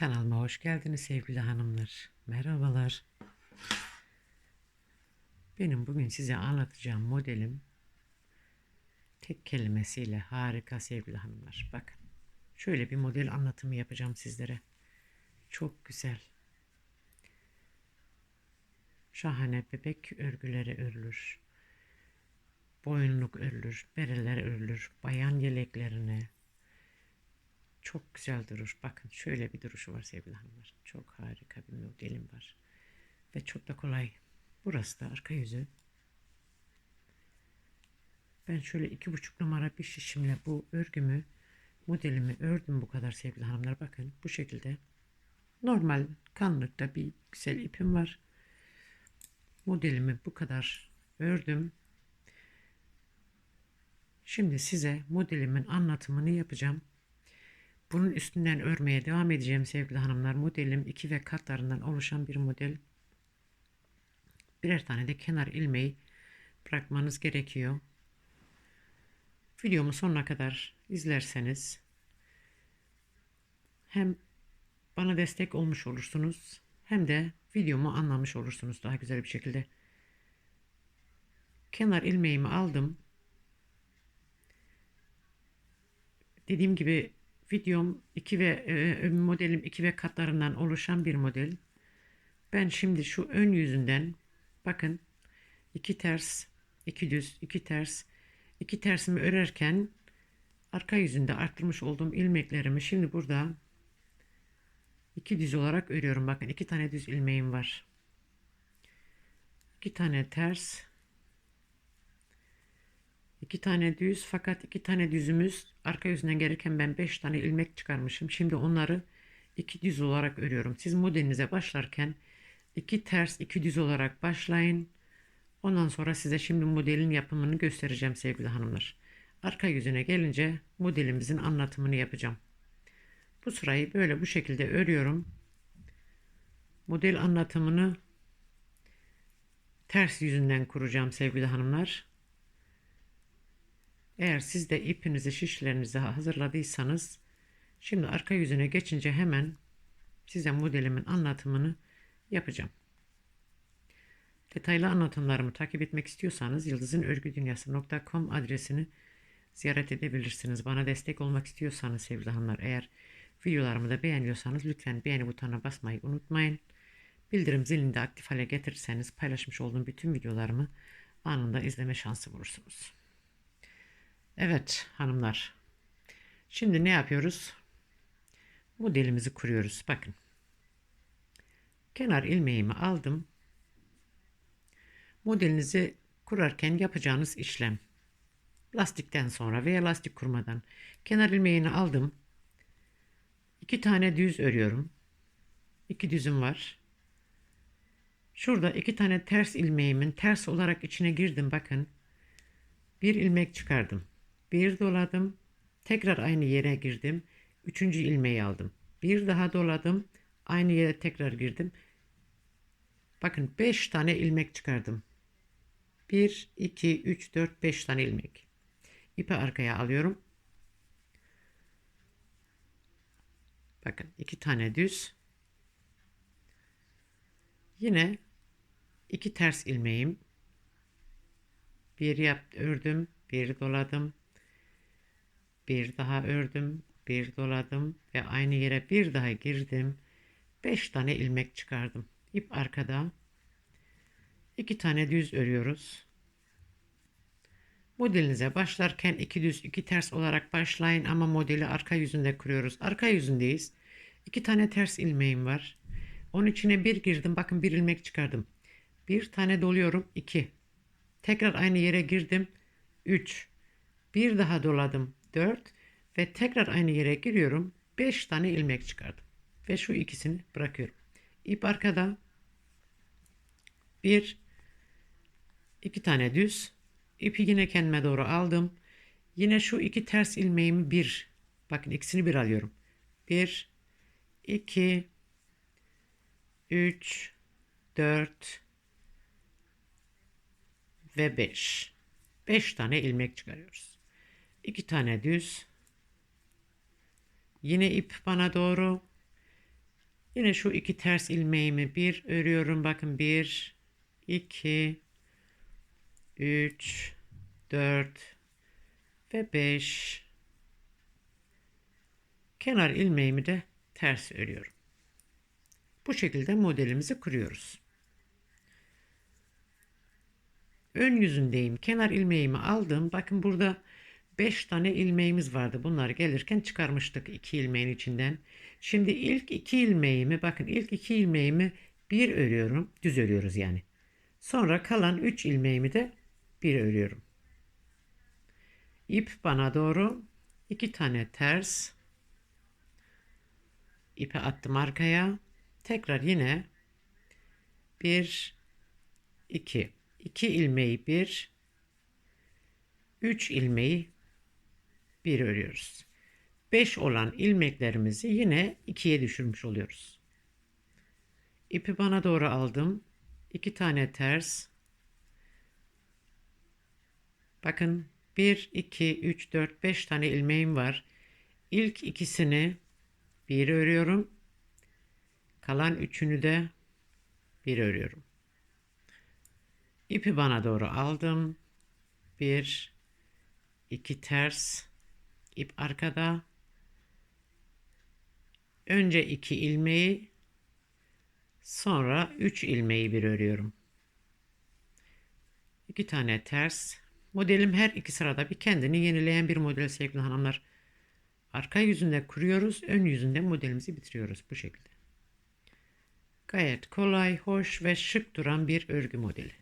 Kanalıma hoş geldiniz sevgili hanımlar. Merhabalar. Benim bugün size anlatacağım modelim tek kelimesiyle harika sevgili hanımlar. Bakın şöyle bir model anlatımı yapacağım sizlere. Çok güzel. Şahane bebek örgüleri örülür. Boyunluk örülür, bereler örülür, bayan yeleklerine, çok güzel durur. Bakın şöyle bir duruşu var sevgili hanımlar. Çok harika bir modelim var. Ve çok da kolay. Burası da arka yüzü. Ben şöyle iki buçuk numara bir şişimle bu örgümü, modelimi ördüm bu kadar sevgili hanımlar. Bakın bu şekilde. Normal kanlıkta bir güzel ipim var. Modelimi bu kadar ördüm. Şimdi size modelimin anlatımını yapacağım. Bunun üstünden örmeye devam edeceğim sevgili hanımlar. Modelim iki ve katlarından oluşan bir model. Birer tane de kenar ilmeği bırakmanız gerekiyor. Videomu sonuna kadar izlerseniz hem bana destek olmuş olursunuz hem de videomu anlamış olursunuz daha güzel bir şekilde. Kenar ilmeğimi aldım. Dediğim gibi videom 2 ve e, modelim 2 ve katlarından oluşan bir model. Ben şimdi şu ön yüzünden bakın iki ters, iki düz, iki ters, iki tersimi örerken arka yüzünde arttırmış olduğum ilmeklerimi şimdi burada iki düz olarak örüyorum. Bakın iki tane düz ilmeğim var. iki tane ters, iki tane düz fakat iki tane düzümüz arka yüzünden gelirken ben 5 tane ilmek çıkarmışım. Şimdi onları iki düz olarak örüyorum. Siz modelinize başlarken iki ters iki düz olarak başlayın. Ondan sonra size şimdi modelin yapımını göstereceğim sevgili hanımlar. Arka yüzüne gelince modelimizin anlatımını yapacağım. Bu sırayı böyle bu şekilde örüyorum. Model anlatımını ters yüzünden kuracağım sevgili hanımlar. Eğer siz de ipinizi şişlerinizi hazırladıysanız şimdi arka yüzüne geçince hemen size modelimin anlatımını yapacağım. Detaylı anlatımlarımı takip etmek istiyorsanız yıldızınörgüdünyası.com adresini ziyaret edebilirsiniz. Bana destek olmak istiyorsanız sevgili hanımlar eğer videolarımı da beğeniyorsanız lütfen beğeni butonuna basmayı unutmayın. Bildirim zilini de aktif hale getirirseniz paylaşmış olduğum bütün videolarımı anında izleme şansı bulursunuz. Evet hanımlar. Şimdi ne yapıyoruz? Modelimizi kuruyoruz. Bakın. Kenar ilmeğimi aldım. Modelinizi kurarken yapacağınız işlem. Lastikten sonra veya lastik kurmadan kenar ilmeğini aldım. İki tane düz örüyorum. İki düzüm var. Şurada iki tane ters ilmeğimin ters olarak içine girdim bakın. Bir ilmek çıkardım. Bir doladım. Tekrar aynı yere girdim. Üçüncü ilmeği aldım. Bir daha doladım. Aynı yere tekrar girdim. Bakın 5 tane ilmek çıkardım. 1, 2, 3, 4, 5 tane ilmek. İpi arkaya alıyorum. Bakın iki tane düz. Yine iki ters ilmeğim. Bir yap ördüm, bir doladım, bir daha ördüm, bir doladım ve aynı yere bir daha girdim. 5 tane ilmek çıkardım. İp arkada. 2 tane düz örüyoruz. Modelinize başlarken iki düz iki ters olarak başlayın ama modeli arka yüzünde kuruyoruz. Arka yüzündeyiz. 2 tane ters ilmeğim var. Onun içine bir girdim. Bakın bir ilmek çıkardım. Bir tane doluyorum. 2. Tekrar aynı yere girdim. 3. Bir daha doladım. 4 ve tekrar aynı yere giriyorum. 5 tane ilmek çıkardım. Ve şu ikisini bırakıyorum. İp arkada. 1 2 tane düz. İpi yine kendime doğru aldım. Yine şu iki ters ilmeğimi bir. Bakın ikisini bir alıyorum. 1 2 3 4 ve 5. 5 tane ilmek çıkarıyoruz. 2 tane düz. Yine ip bana doğru. Yine şu iki ters ilmeğimi bir örüyorum. Bakın bir, iki, üç, dört ve beş. Kenar ilmeğimi de ters örüyorum. Bu şekilde modelimizi kuruyoruz. Ön yüzündeyim. Kenar ilmeğimi aldım. Bakın burada 5 tane ilmeğimiz vardı. Bunlar gelirken çıkarmıştık 2 ilmeğin içinden. Şimdi ilk 2 ilmeğimi bakın ilk 2 ilmeğimi bir örüyorum. Düz örüyoruz yani. Sonra kalan 3 ilmeğimi de bir örüyorum. İp bana doğru 2 tane ters ipe attım arkaya. Tekrar yine 1 2 2 ilmeği 1 3 ilmeği 1 örüyoruz. 5 olan ilmeklerimizi yine 2'ye düşürmüş oluyoruz. İpi bana doğru aldım. 2 tane ters. Bakın 1 2 3 4 5 tane ilmeğim var. İlk ikisini 1 örüyorum. Kalan üçünü de 1 örüyorum. İpi bana doğru aldım. 1 2 ters ip arkada. Önce 2 ilmeği sonra 3 ilmeği bir örüyorum. 2 tane ters. Modelim her iki sırada bir kendini yenileyen bir model sevgili hanımlar. Arka yüzünde kuruyoruz, ön yüzünde modelimizi bitiriyoruz bu şekilde. Gayet kolay, hoş ve şık duran bir örgü modeli.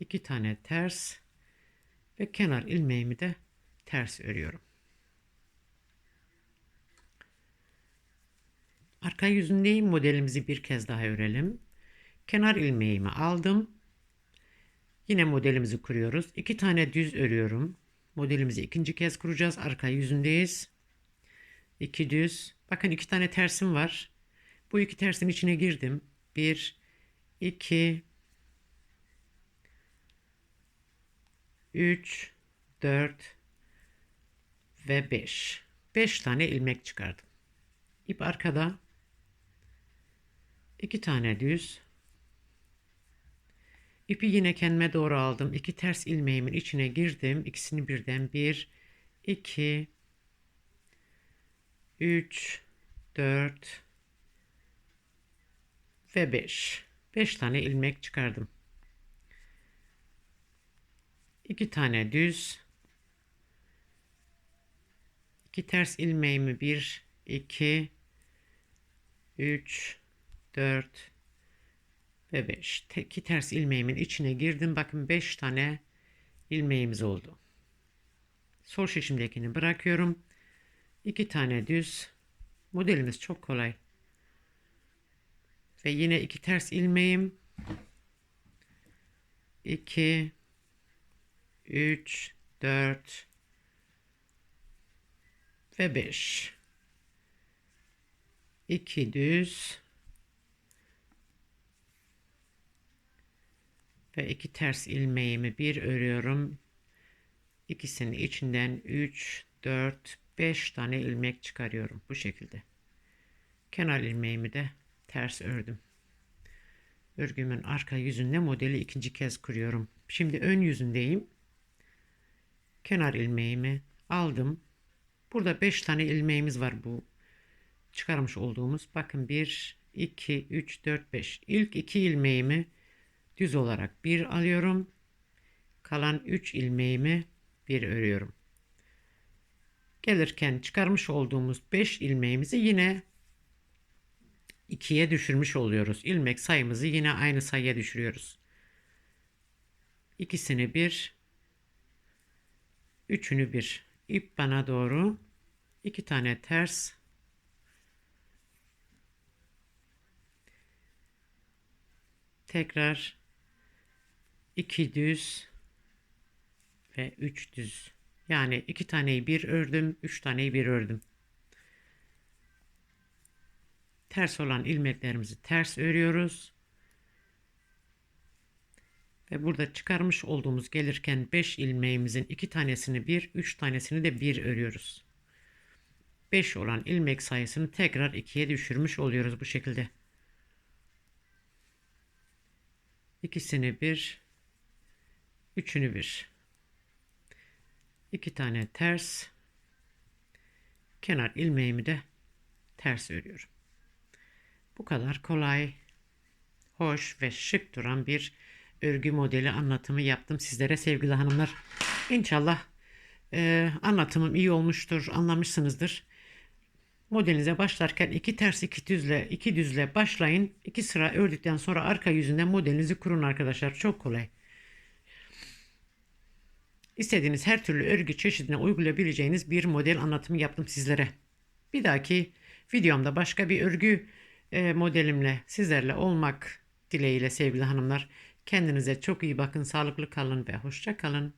İki tane ters ve kenar ilmeğimi de ters örüyorum. Arka yüzündeyim. Modelimizi bir kez daha örelim. Kenar ilmeğimi aldım. Yine modelimizi kuruyoruz. İki tane düz örüyorum. Modelimizi ikinci kez kuracağız. Arka yüzündeyiz. İki düz. Bakın iki tane tersim var. Bu iki tersin içine girdim. Bir, iki, üç, dört ve beş. Beş tane ilmek çıkardım. İp arkada. iki tane düz. İpi yine kendime doğru aldım. İki ters ilmeğimin içine girdim. İkisini birden bir, iki, üç, dört ve beş. Beş tane ilmek çıkardım. İki tane düz. iki ters ilmeğimi bir, iki, üç, dört ve 5. İki ters ilmeğimin içine girdim. Bakın 5 tane ilmeğimiz oldu. Sol şişimdekini bırakıyorum. 2 tane düz. Modelimiz çok kolay. Ve yine iki ters ilmeğim. 2 3 4 ve 5. 2 düz ve iki ters ilmeğimi bir örüyorum. İkisinin içinden 3, 4, 5 tane ilmek çıkarıyorum bu şekilde. Kenar ilmeğimi de ters ördüm. Örgümün arka yüzünde modeli ikinci kez kuruyorum. Şimdi ön yüzündeyim. Kenar ilmeğimi aldım. Burada 5 tane ilmeğimiz var bu çıkarmış olduğumuz. Bakın 1, 2, 3, 4, 5. İlk 2 ilmeğimi düz olarak bir alıyorum. Kalan 3 ilmeğimi bir örüyorum. Gelirken çıkarmış olduğumuz 5 ilmeğimizi yine 2'ye düşürmüş oluyoruz. İlmek sayımızı yine aynı sayıya düşürüyoruz. İkisini bir, üçünü bir. ip bana doğru iki tane ters tekrar 2 düz ve 3 düz. Yani 2 taneyi bir ördüm, 3 taneyi bir ördüm. Ters olan ilmeklerimizi ters örüyoruz. Ve burada çıkarmış olduğumuz gelirken 5 ilmeğimizin 2 tanesini bir, 3 tanesini de bir örüyoruz. 5 olan ilmek sayısını tekrar 2'ye düşürmüş oluyoruz bu şekilde. İkisini bir, üçünü bir. İki tane ters, kenar ilmeğimi de ters örüyorum. Bu kadar kolay, hoş ve şık duran bir örgü modeli anlatımı yaptım sizlere sevgili hanımlar. İnşallah e, anlatımım iyi olmuştur, anlamışsınızdır. Modelinize başlarken iki ters iki düzle iki düzle başlayın. İki sıra ördükten sonra arka yüzünden modelinizi kurun arkadaşlar. Çok kolay. İstediğiniz her türlü örgü çeşidine uygulayabileceğiniz bir model anlatımı yaptım sizlere. Bir dahaki videomda başka bir örgü e, modelimle sizlerle olmak dileğiyle sevgili hanımlar. Kendinize çok iyi bakın, sağlıklı kalın ve hoşça kalın.